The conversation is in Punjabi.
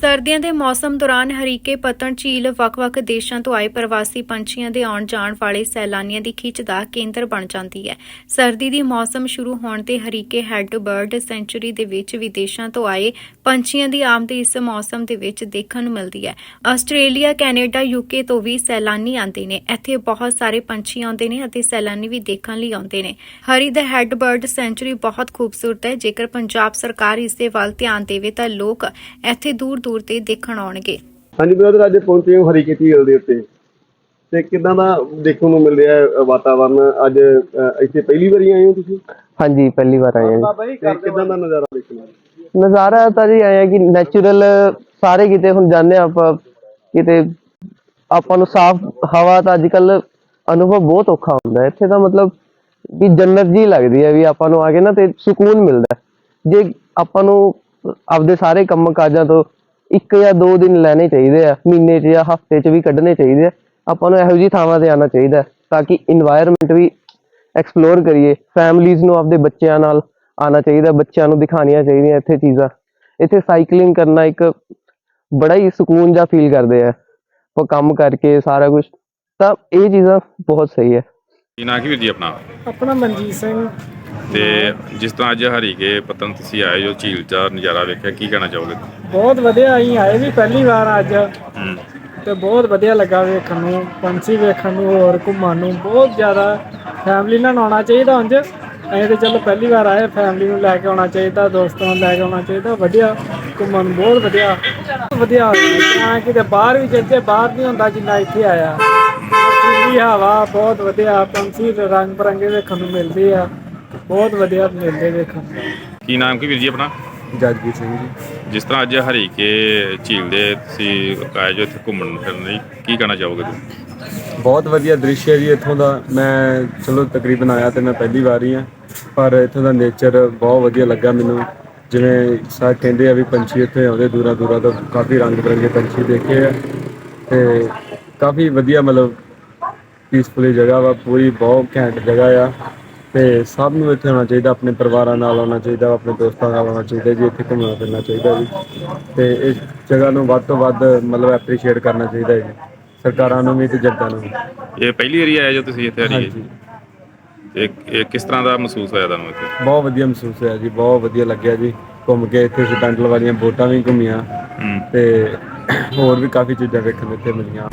ਸਰਦੀਆਂ ਦੇ ਮੌਸਮ ਦੌਰਾਨ ਹਰੀਕੇ ਪਤਨ ਝੀਲ ਵੱਖ-ਵੱਖ ਦੇਸ਼ਾਂ ਤੋਂ ਆਏ ਪ੍ਰਵਾਸੀ ਪੰਛੀਆਂ ਦੇ ਆਉਣ ਜਾਣ ਵਾਲੇ ਸੈਲਾਨੀਆਂ ਦੀ ਖਿੱਚ ਦਾ ਕੇਂਦਰ ਬਣ ਜਾਂਦੀ ਹੈ। ਸਰਦੀ ਦੀ ਮੌਸਮ ਸ਼ੁਰੂ ਹੋਣ ਤੇ ਹਰੀਕੇ ਹੈੱਡ ਬਰਡ ਸੈਂਚੁਰੀ ਦੇ ਵਿੱਚ ਵਿਦੇਸ਼ਾਂ ਤੋਂ ਆਏ ਪੰਛੀਆਂ ਦੀ ਆਮਦ ਇਸ ਮੌਸਮ ਦੇ ਵਿੱਚ ਦੇਖਣ ਨੂੰ ਮਿਲਦੀ ਹੈ। ਆਸਟ੍ਰੇਲੀਆ ਕੈਨੇਡਾ ਯੂਕੇ ਤੋਂ ਵੀ ਸੈਲਾਨੀ ਆਉਂਦੇ ਨੇ। ਇੱਥੇ ਬਹੁਤ ਸਾਰੇ ਪੰਛੀ ਆਉਂਦੇ ਨੇ ਅਤੇ ਸੈਲਾਨੀ ਵੀ ਦੇਖਣ ਲਈ ਆਉਂਦੇ ਨੇ। ਹਰੀ ਦਾ ਹੈੱਡ ਬਰਡ ਸੈਂਚੁਰੀ ਬਹੁਤ ਖੂਬਸੂਰਤ ਹੈ। ਜੇਕਰ ਪੰਜਾਬ ਸਰਕਾਰ ਇਸ ਦੇ ਵੱਲ ਧਿਆਨ ਦੇਵੇ ਤਾਂ ਲੋਕ ਇੱਥੇ ਦੂਰ-ਦੂਰ ਤੇ ਦੇਖਣ ਆਉਣਗੇ। ਹਾਂਜੀ ਬ੍ਰਦਰ ਅੱਜ ਪਹੁੰਚੇ ਹਾਂ ਹਰੀਕੇ ਝੀਲ ਦੇ ਉੱਤੇ। ਤੇ ਕਿਦਾਂ ਦਾ ਦੇਖਣ ਨੂੰ ਮਿਲ ਰਿਹਾ ਹੈ ਵਾਤਾਵਰਨ? ਅੱਜ ਇੱਥੇ ਪਹਿਲੀ ਵਾਰੀ ਆਏ ਹੋ ਤੁਸੀਂ? ਹਾਂਜੀ ਪਹਿਲੀ ਵਾਰ ਆਏ ਹਾਂ ਤੇ ਕਿਦਾਂ ਦਾ ਨਜ਼ਾਰਾ ਦੇਖਣਾ ਜੀ ਨਜ਼ਾਰਾ ਤਾਂ ਜੀ ਆਇਆ ਕਿ ਨੈਚੁਰਲ ਸਾਰੇ ਕਿਤੇ ਹੁਣ ਜਾਂਦੇ ਆ ਆਪਾਂ, ਕਿਤੇ ਆਪਾਂ ਨੂੰ ਸਾਫ਼ ਹਵਾ ਤਾਂ ਅੱਜਕੱਲ ਅਨੁਭਵ ਬਹੁਤ ਔਖਾ ਹੁੰਦਾ ਇੱਥੇ ਤਾਂ ਮਤਲਬ ਵੀ ਜੰਨਤ ਜੀ ਲੱਗਦੀ ਹੈ ਵੀ ਆਪਾਂ ਨੂੰ ਆ ਕੇ ਨਾ ਤੇ ਸਕੂਨ ਮਿਲਦਾ ਜੇ ਆਪਾਂ ਨੂੰ ਆਪਦੇ ਸਾਰੇ ਕੰਮ ਕਾਜਾਂ ਤੋਂ ਇੱਕ ਜਾਂ ਦੋ ਦਿਨ ਲੈਣੇ ਚਾਹੀਦੇ ਆ, ਮਹੀਨੇ 'ਚ ਜਾਂ ਹਫ਼ਤੇ 'ਚ ਵੀ ਕੱਢਣੇ ਚਾਹੀਦੇ ਆ, ਆਪਾਂ ਨੂੰ ਇਹੋ ਜਿਹੀ ਥਾਵਾਂ ਤੇ ਆਉਣਾ ਚਾਹੀਦਾ ਤਾਂ ਕਿ এনवायरमेंट ਵੀ ਐਕਸਪਲੋਰ ਕਰੀਏ ਫੈਮਲੀਜ਼ ਨੂੰ ਆਪਦੇ ਬੱਚਿਆਂ ਨਾਲ ਆਉਣਾ ਚਾਹੀਦਾ ਬੱਚਿਆਂ ਨੂੰ ਦਿਖਾਉਣੀਆਂ ਚਾਹੀਦੀਆਂ ਇੱਥੇ ਚੀਜ਼ਾਂ। ਇੱਥੇ ਸਾਈਕਲਿੰਗ ਕਰਨਾ ਇੱਕ ਬੜਾ ਹੀ ਸਕੂਨ ਜਿਹਾ ਫੀਲ ਕਰਦੇ ਆ। ਉਹ ਕੰਮ ਕਰਕੇ ਸਾਰਾ ਕੁਝ ਤਾਂ ਇਹ ਚੀਜ਼ਾਂ ਬਹੁਤ ਸਹੀ ਹੈ ਕੀ ਨਾਂ ਕੀ ਵੀਰ ਜੀ ਆਪਣਾ? ਆਪਣਾ ਮਨਜੀਤ ਸਿੰਘ। ਤੇ ਜਿਸ ਤਰ੍ਹਾਂ ਅੱਜ ਹਰੀਕੇ ਪਤਨ ਤੁਸੀਂ ਆਏ ਜੋ ਝੀਲ ਦਾ ਨਜ਼ਾਰਾ ਵੇਖਿਆ ਕੀ ਕਹਿਣਾ ਚਾਹੋਗੇ? ਬਹੁਤ ਵਧੀਆ ਅਸੀਂ ਆਏ ਵੀ ਪਹਿਲੀ ਵਾਰ ਅੱਜ। ਤੇ ਬਹੁਤ ਵਧੀਆ ਲੱਗਾ ਵੇਖਣ ਨੂੰ ਪੰਛੀ ਵੇਖਣ ਨੂੰ ਹੋਰ ਘੁੰਮਣ ਨੂੰ। ਬਹੁਤ ਜ਼ਿਆਦਾ ਫੈਮਿਲੀ ਨਾਲ ਆਉਣਾ ਚਾਹੀਦਾ ਉਂਝ। ਅਸੀਂ ਤੇ ਚਲੋ ਪਹਿਲੀ ਵਾਰ ਆਏ ਫੈਮਿਲੀ ਨੂੰ ਲੈ ਕੇ ਆਉਣਾ ਚਾਹੀਦਾ ਦੋਸਤਾਂ ਨੂੰ ਲੈ ਕੇ ਆਉਣਾ ਚਾਹੀਦਾ ਵਧੀਆ ਘੁੰਮਣ ਨੂੰ ਬਹੁਤ ਵਧੀਆ। ਵਧੀਆ ਜਾਂ ਕਿਤੇ ਬਾਹਰ ਵੀ ਚੱਲਦੇ ਬਾਹਰ ਨਹੀਂ ਹੁੰਦਾ ਜਿੰਨਾ ਇੱਥੇ ਆਇਆ। ਠੰਡੀ ਹਵਾ ਬਹੁਤ ਵਧੀਆ ਪੰਛੀ ਰੰਗ ਬਰੰਗੇ ਵੇਖਣ ਨੂੰ ਮਿਲਦੇ ਆ। ਬਹੁਤ ਵਧੀਆ ਮਿਲਦੇ ਵੇਖਣ ਨੂੰ। ਕੀ ਨਾਮ ਕੀ ਵੀਰ ਜੀ ਆਪਣਾ? ਜਗਜੀਤ ਸਿੰਘ ਜੀ। ਜਿਸ ਤਰ੍ਹਾਂ ਅੱਜ ਹਰੀਕੇ ਝੀਲ ਦੇ ਤੁਸੀਂ ਆਏ ਜੋ ਇੱਥੇ ਘੁੰਮਣ ਫਿਰਨ ਲਈ ਕੀ ਕਹਿਣਾ ਚਾਹੋਗੇ ਤੁਸੀਂ? ਬਹੁਤ ਵਧੀਆ ਦ੍ਰਿਸ਼ ਹੈ ਜੀ ਇੱਥੋਂ ਦਾ। ਮੈਂ ਚਲੋ ਤਕਰੀਬਨ ਆਇਆ ਤੇ ਮੈਂ ਪਹਿਲੀ ਵਾਰ ਹੀ ਆ ਪਰ ਇੱਥੋਂ ਦਾ ਨੇਚਰ ਬਹੁਤ ਵਧੀਆ ਲੱਗਾ ਮੈਨੂੰ। ਜਿਵੇਂ ਸਾਰੇ ਕਹਿੰਦੇ ਆ ਵੀ ਪੰਛੀ ਇੱਥੇ ਆਉਂਦੇ ਦੂਰਾ ਦੂਰਾ ਤੋਂ ਕਾਫੀ ਰੰਗ ਬਰੰਗੇ ਪੰਛੀ ਦੇਖੇ ਆ ਤੇ ਕਾਫੀ ਵਧੀਆ ਮਤਲਬ ਪੀਸਫੁਲੀ ਜਗ੍ਹਾ ਵਾ ਪੂਰੀ ਬਹੁਤ ਘੈਂਟ ਜਗ੍ਹਾ ਆ ਤੇ ਸਭ ਨੂੰ ਇੱਥੇ ਆਉਣਾ ਚਾਹੀਦਾ ਆਪਣੇ ਪਰਿਵਾਰਾਂ ਨਾਲ ਆਉਣਾ ਚਾਹੀਦਾ ਆਪਣੇ ਦੋਸਤਾਂ ਨਾਲ ਆਉਣਾ ਚਾਹੀਦਾ ਜੀ ਇੱਥੇ ਘੁੰਮਣਾ ਫਿਰਨਾ ਚਾਹੀਦਾ ਜੀ। ਤੇ ਇਸ ਜਗ੍ਹਾ ਨੂੰ ਵੱਧ ਤੋਂ ਵੱਧ ਮਤਲਬ ਐਪਰੀਸ਼ੀਏਟ ਕਰਨਾ ਚਾਹੀਦਾ ਹੈ ਜੀ ਸਰਕਾਰਾਂ ਨੂੰ ਵੀ ਤੇ ਜਨਤਾ ਨੂੰ ਵੀ। ਇਹ ਪਹਿਲੀ ਵਾਰੀ ਆਏ ਜੋ ਤੁਸੀਂ ਇੱਥੇ ਹਰੀਕੇ ਹਾਂਜੀ। ਇਹ ਇਹ ਕਿਸ ਤਰ੍ਹਾਂ ਦਾ ਮਹਿਸੂਸ ਹੋਇਆ ਤੁਹਾਨੂੰ ਇੱਥੇ? ਬਹੁਤ ਵਧੀਆ ਮਹਿਸੂਸ ਹੋਇਆ ਜੀ ਬਹੁਤ ਵਧੀਆ ਲੱਗਿਆ ਜੀ। ਘੁੰਮ ਕੇ ਇੱਥੇ ਸਟੈਂਡਲ ਵਾਲੀਆਂ ਬੋਟਾਂ ਵੀ ਘੁੰਮੀਆਂ ਤੇ ਹੋਰ ਵੀ ਕਾਫੀ ਚੀਜ਼ਾਂ ਵੇਖਣ ਨੂੰ ਇੱਥੇ ਮਿਲੀਆਂ।